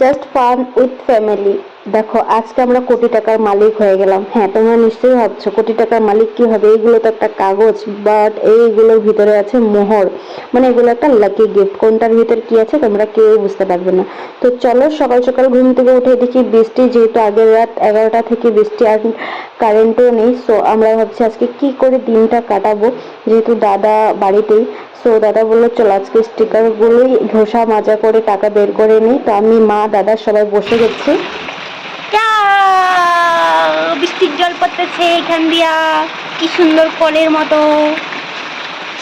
Just fun with family দেখো, আজকে আমরা কোটি টাকার মালিক হয়ে গেলাম। হ্যাঁ তোমরা নিশ্চয়ই ভাবছ, কোটি টাকার মালিক কি হবে? এইগুলো তো একটা কাগজ বাট এইগুলোর ভিতরে আছে মোহর। মানে এগুলো একটা লাকি গিফট কোনটার ভিতরে কি আছে তোমরা কেউ বুঝতে পারবে না। তো চলো, সকাল সকাল ঘুম থেকে উঠে দেখি বৃষ্টি, যেহেতু আগের রাত এগারোটা থেকে বৃষ্টি কারেন্টও নেই সো আমরা ভাবছি আজকে কি করে দিনটা কাটাবো? যেহেতু দাদা বাড়িতেই সো দাদা বলল, চলো আজকে স্টিকারগুলোই ঘষা মাজা করে টাকা বের করে নিই তো আমি, মা, দাদা সবাই বসে গেছি। বৃষ্টির জল পড়তেছে এখান দিয়া, কি সুন্দর কলের মতো।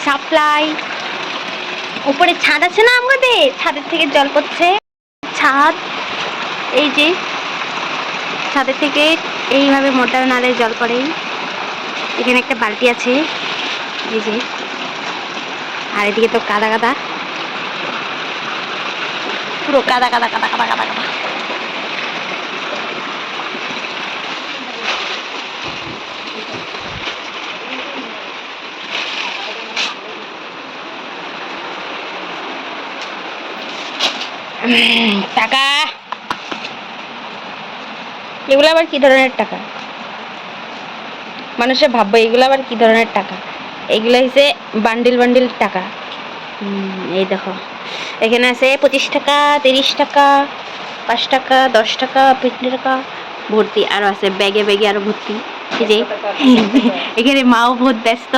সাপ্লাই। উপরে ছাদ আছে না আমাদের? ছাদের থেকে জল পড়ছে। ছাদ, এই যে, ছাদের থেকে এইভাবে মোটর নালে জল পড়ে এখানে একটা বালতি আছে, এই যে। আর এদিকে তো কাদা কাদা পুরো কাদা কাদা কাদা কাদা কাদা কাদা টাকা এগুলো আবার কি ধরনের টাকা? মানুষে ভাববো এগুলো আবার কি ধরনের টাকা? এগুলো হচ্ছে বান্ডিল বান্ডিল টাকা। এই দেখো। এখানে আছে পঁচিশ টাকা তিরিশ টাকা পাঁচ টাকা দশ টাকা পনেরো টাকা ভর্তি। আরও আছে ব্যাগে ব্যাগে আরও ভর্তি। যে এখানে মাও বহুত ব্যস্ত।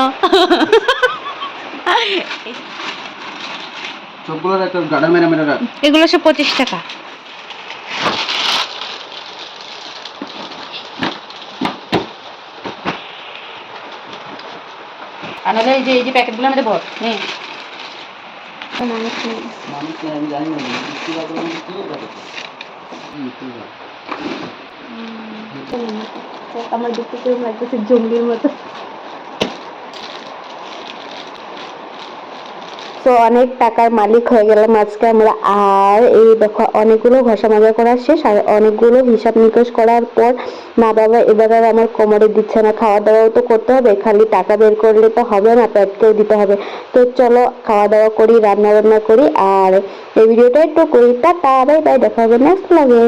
এগুলো সব পঁচিশ টাকা। আর নাহলে এই যে এই যে প্যাকেটগুলো আমাদের বড় আমার মানুষ কেউ মানুষ তো আমি জানি না মিষ্টি বাবু কি করে মিষ্টি বাবু আমার দেখতে কেমন লাগতেছে জঙ্গির মতো তো অনেক টাকার মালিক হয়ে গেলাম আজকে আমরা। আর এই দেখো, অনেকগুলো ঘষা মাজা করা শেষ, আর অনেকগুলো হিসাব নিকাশ করার পর মা বাবা এবার আর আমার কোমরে দিচ্ছে না। খাওয়া দাওয়াও তো করতে হবে, খালি টাকা বের করলে তো হবে না, পেটকেও দিতে হবে। তো চলো খাওয়া দাওয়া করি রান্না বান্না করি, আর এই ভিডিওটা একটু করি। টাটা বাই বাই দেখা হবে নেক্সট লাগে